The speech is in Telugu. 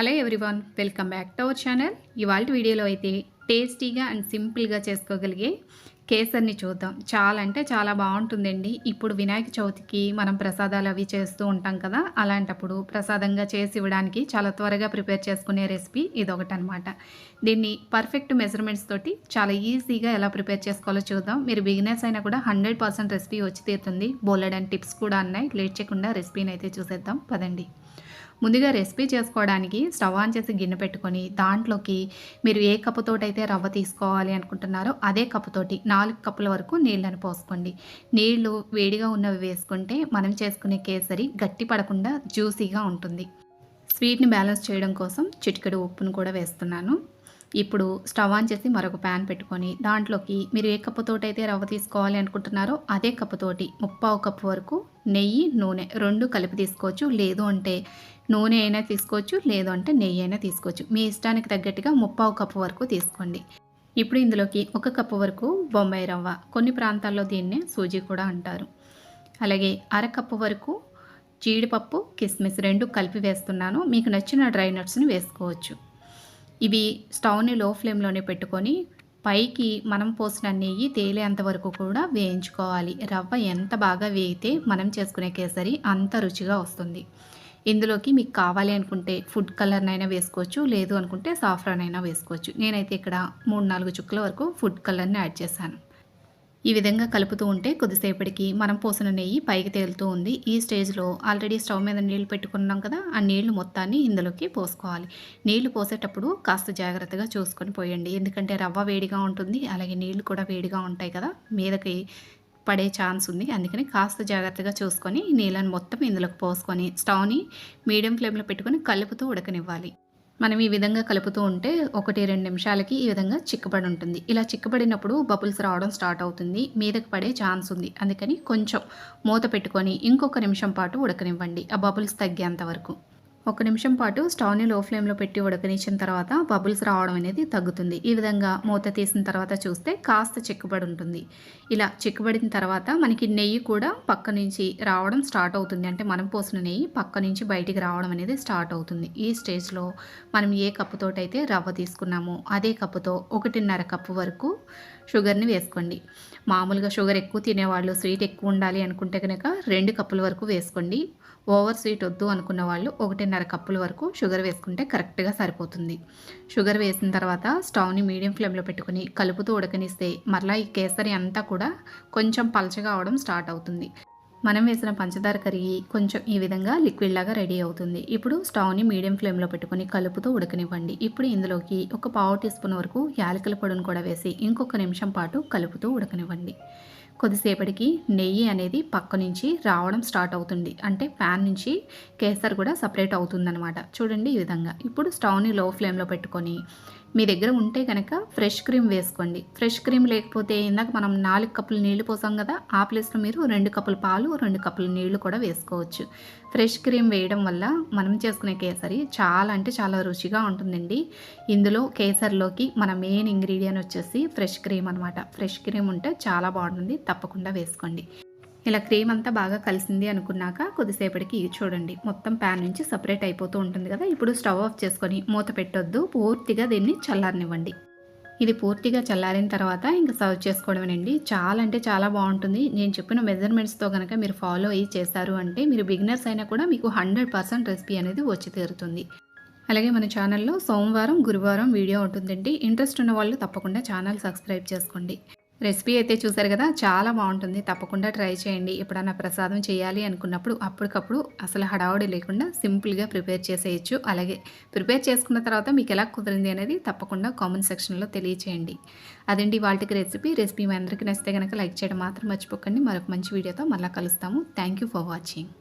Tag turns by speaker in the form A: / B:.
A: Hello everyone welcome back to our channel. ఇవాళ వీడియోలో అయితే టేస్టీగా అండ్ సింపుల్గా చేసుకోగలిగే కేసర్ని చూద్దాం. చాలా అంటే చాలా బాగుంటుందండి. ఇప్పుడు వినాయక చవితికి మనం ప్రసాదాలు అవి చేస్తూ ఉంటాం కదా అలాంటప్పుడు ప్రసాదంగా చేసి ఇవ్వడానికి చాలా త్వరగా ప్రిపేర్ చేసుకునే రెసిపీ ఇదొకటి అనమాట దీన్ని పర్ఫెక్ట్ మెజర్మెంట్స్ తోటి చాలా ఈజీగా ఎలా ప్రిపేర్ చేసుకోవాలో చూద్దాం. మీరు బిగినర్స్ అయినా కూడా హండ్రెడ్ పర్సెంట్ రెసిపీ వచ్చి తీరుతుంది. బోలెడ్ అండ్ టిప్స్ కూడా ఉన్నాయి లేట్ చేయకుండా రెసిపీని అయితే చూసేద్దాం. పదండి. ముందుగా రెసిపీ చేసుకోవడానికి స్టవ్ ఆన్ చేసి గిన్నె పెట్టుకొని దాంట్లోకి మీరు ఏ కప్పుతోటైతే రవ్వ తీసుకోవాలి అనుకుంటున్నారో అదే కప్పుతోటి నాలుగు కప్పుల వరకు నీళ్ళని పోసుకోండి. నీళ్ళు వేడిగా ఉన్నవి వేసుకుంటే మనం చేసుకునే కేసరి గట్టి పడకుండా జ్యూసీగా ఉంటుంది. స్వీట్ని బ్యాలెన్స్ చేయడం కోసం చిటికెడు ఉప్పును కూడా వేస్తున్నాను. ఇప్పుడు స్టవ్ ఆన్ చేసి మరొక ప్యాన్ పెట్టుకొని దాంట్లోకి మీరు ఏ కప్పుతోటైతే రవ్వ తీసుకోవాలి అనుకుంటున్నారో అదే కప్పుతోటి ముప్పావు కప్పు వరకు నెయ్యి నూనె రెండు కలిపి తీసుకోవచ్చు. లేదు అంటే నూనె అయినా తీసుకోవచ్చు లేదు అంటే నెయ్యి అయినా తీసుకోవచ్చు. మీ ఇష్టానికి తగ్గట్టుగా ముప్పావు కప్పు వరకు తీసుకోండి. ఇప్పుడు ఇందులోకి ఒక కప్పు వరకు బొంబాయి రవ్వ. కొన్ని ప్రాంతాల్లో దీన్నే సూజీ కూడా అంటారు. అలాగే అరకప్పు వరకు జీడిపప్పు కిస్మిస్ రెండు కలిపి వేస్తున్నాను. మీకు నచ్చిన డ్రై నట్స్ని వేసుకోవచ్చు. ఇవి స్టవ్ని లో ఫ్లేమ్లోనే పెట్టుకొని పైకి మనం పోసిన నెయ్యి తేలేంత వరకు కూడా వేయించుకోవాలి. రవ్వ ఎంత బాగా వేయితే మనం చేసుకునే కేసరి అంత రుచిగా వస్తుంది. ఇందులోకి మీకు కావాలి అనుకుంటే ఫుడ్ కలర్నైనా వేసుకోవచ్చు లేదు అనుకుంటే సాఫ్రాన్ అయినా వేసుకోవచ్చు. నేనైతే ఇక్కడ మూడు నాలుగు చుక్కల వరకు ఫుడ్ కలర్ని యాడ్ చేశాను. ఈ విధంగా కలుపుతూ ఉంటే కొద్దిసేపటికి మనం పోసిన నెయ్యి పైకి తేలుతూ ఉంది. ఈ స్టేజ్లో ఆల్రెడీ స్టవ్ మీద నీళ్ళు పెట్టుకున్నాం కదా ఆ నీళ్ళు మొత్తాన్ని ఇందులోకి పోసుకోవాలి. నీళ్ళు పోసేటప్పుడు కాస్త జాగ్రత్తగా చూసుకొని పోయండి. ఎందుకంటే రవ్వ వేడిగా ఉంటుంది అలాగే నీళ్ళు కూడా వేడిగా ఉంటాయి కదా మీదకి పడే ఛాన్స్ ఉంది. అందుకని కాస్త జాగ్రత్తగా చూసుకొని నీళ్ళని మొత్తం ఇందులోకి పోసుకొని స్టవ్ని మీడియం ఫ్లేమ్లో పెట్టుకొని కలుపుతూ ఉడకనివ్వాలి. మనం ఈ విధంగా కలుపుతూ ఉంటే ఒకటి రెండు నిమిషాలకి ఈ విధంగా చిక్కబడి ఉంటుంది. ఇలా చిక్కబడినప్పుడు బబుల్స్ రావడం స్టార్ట్ అవుతుంది. మీదకి పడే ఛాన్స్ ఉంది. అందుకని కొంచెం మూత పెట్టుకొని ఇంకొక నిమిషం పాటు ఉడకనివ్వండి. ఆ బబుల్స్ తగ్గేంత వరకు. ఒక నిమిషం పాటు స్టవ్ని లో ఫ్లేమ్లో పెట్టి ఉడకనిచ్చిన తర్వాత బబుల్స్ రావడం అనేది తగ్గుతుంది. ఈ విధంగా మూత తీసిన తర్వాత చూస్తే కాస్త చిక్కుబడి ఉంటుంది. ఇలా చిక్కుబడిన తర్వాత మనకి నెయ్యి కూడా పక్క నుంచి రావడం స్టార్ట్ అవుతుంది. అంటే మనం పోసిన నెయ్యి పక్క నుంచి బయటికి రావడం అనేది స్టార్ట్ అవుతుంది. ఈ స్టేజ్లో మనం ఏ కప్పుతోటైతే రవ్వ తీసుకున్నామో అదే కప్పుతో ఒకటిన్నర కప్పు వరకు షుగర్ని వేసుకోండి. మామూలుగా షుగర్ ఎక్కువ తినేవాళ్ళు స్వీట్ ఎక్కువ ఉండాలి అనుకుంటే కనుక రెండు కప్పుల వరకు వేసుకోండి. ఓవర్ స్వీట్ వద్దు అనుకున్న వాళ్ళు ఒకటిన్నర కప్పుల వరకు షుగర్ వేసుకుంటే కరెక్ట్గా సరిపోతుంది. షుగర్ వేసిన తర్వాత స్టవ్ని మీడియం ఫ్లేమ్లో పెట్టుకుని కలుపుతూ ఉడకనిస్తే మరలా ఈ కేసరి అంతా కూడా కొంచెం పలచగా అవడం స్టార్ట్ అవుతుంది. మనం వేసిన పంచదార కరిగి కొంచెం ఈ విధంగా లిక్విడ్ లాగా రెడీ అవుతుంది. ఇప్పుడు స్టవ్ని మీడియం ఫ్లేమ్లో పెట్టుకొని కలుపుతూ ఉడకనివ్వండి. ఇప్పుడు ఇందులోకి ఒక పావు టీ స్పూన్ వరకు యాలకుల పొడిని కూడా వేసి ఇంకొక నిమిషం పాటు కలుపుతూ ఉడకనివ్వండి. కొద్దిసేపటికి నెయ్యి అనేది పక్క నుంచి రావడం స్టార్ట్ అవుతుంది. అంటే ప్యాన్ నుంచి కేసర్ కూడా సపరేట్ అవుతుందన్నమాట. చూడండి ఈ విధంగా. ఇప్పుడు స్టవ్ని లో ఫ్లేమ్లో పెట్టుకొని మీ దగ్గర ఉంటే కనుక ఫ్రెష్ క్రీమ్ వేసుకోండి. ఫ్రెష్ క్రీమ్ లేకపోతే ఇందాక మనం నాలుగు కప్పులు నీళ్ళు పోసాం కదా ఆ ప్లేస్లో మీరు రెండు కప్పుల పాలు రెండు కప్పుల నీళ్ళు కూడా వేసుకోవచ్చు. ఫ్రెష్ క్రీమ్ వేయడం వల్ల మనం చేసుకునే కేసరి చాలా అంటే చాలా రుచిగా ఉంటుందండి. ఇందులో కేసరిలోకి మన మెయిన్ ఇంగ్రీడియంట్ వచ్చేసి ఫ్రెష్ క్రీమ్ అనమాట ఫ్రెష్ క్రీమ్ ఉంటే చాలా బాగుంటుంది తప్పకుండా వేసుకోండి. ఇలా క్రీమ్ అంతా బాగా కలిసింది అనుకున్నాక కొద్దిసేపటికి చూడండి. మొత్తం ప్యాన్ నుంచి సపరేట్ అయిపోతూ ఉంటుంది కదా. ఇప్పుడు స్టవ్ ఆఫ్ చేసుకొని మూత పెట్టొద్దు. పూర్తిగా దీన్ని చల్లారనివ్వండి. ఇది పూర్తిగా చల్లారిన తర్వాత ఇంకా సర్వ్ చేసుకోవడమేనండి. చాలా అంటే చాలా బాగుంటుంది. నేను చెప్పిన మెజర్మెంట్స్తో కనుక మీరు ఫాలో అయ్యి చేస్తారు అంటే మీరు బిగినర్స్ అయినా కూడా మీకు హండ్రెడ్ పర్సెంట్ రెసిపీ అనేది వచ్చి తీరుతుంది. అలాగే మన ఛానల్లో సోమవారం గురువారం వీడియో ఉంటుందండి. ఇంట్రెస్ట్ ఉన్న వాళ్ళు తప్పకుండా ఛానల్ సబ్స్క్రైబ్ చేసుకోండి. రెసిపీ అయితే చూసారు కదా చాలా బాగుంటుంది. తప్పకుండా ట్రై చేయండి. ఎప్పుడన్నా ప్రసాదం చేయాలి అనుకున్నప్పుడు అప్పటికప్పుడు అసలు హడావుడి లేకుండా సింపుల్గా ప్రిపేర్ చేసేయచ్చు. అలాగే ప్రిపేర్ చేసుకున్న తర్వాత మీకు ఎలా కుదిరింది అనేది తప్పకుండా కామెంట్ సెక్షన్లో తెలియచేయండి. అదండి వాళ్ళకి రెసిపీ రెసిపీ మీ అందరికీ నచ్చితే కనుక లైక్ చేయడం మాత్రం మర్చిపోకండి. మరొక మంచి వీడియోతో మళ్ళీ కలుస్తాము. Thank for watching.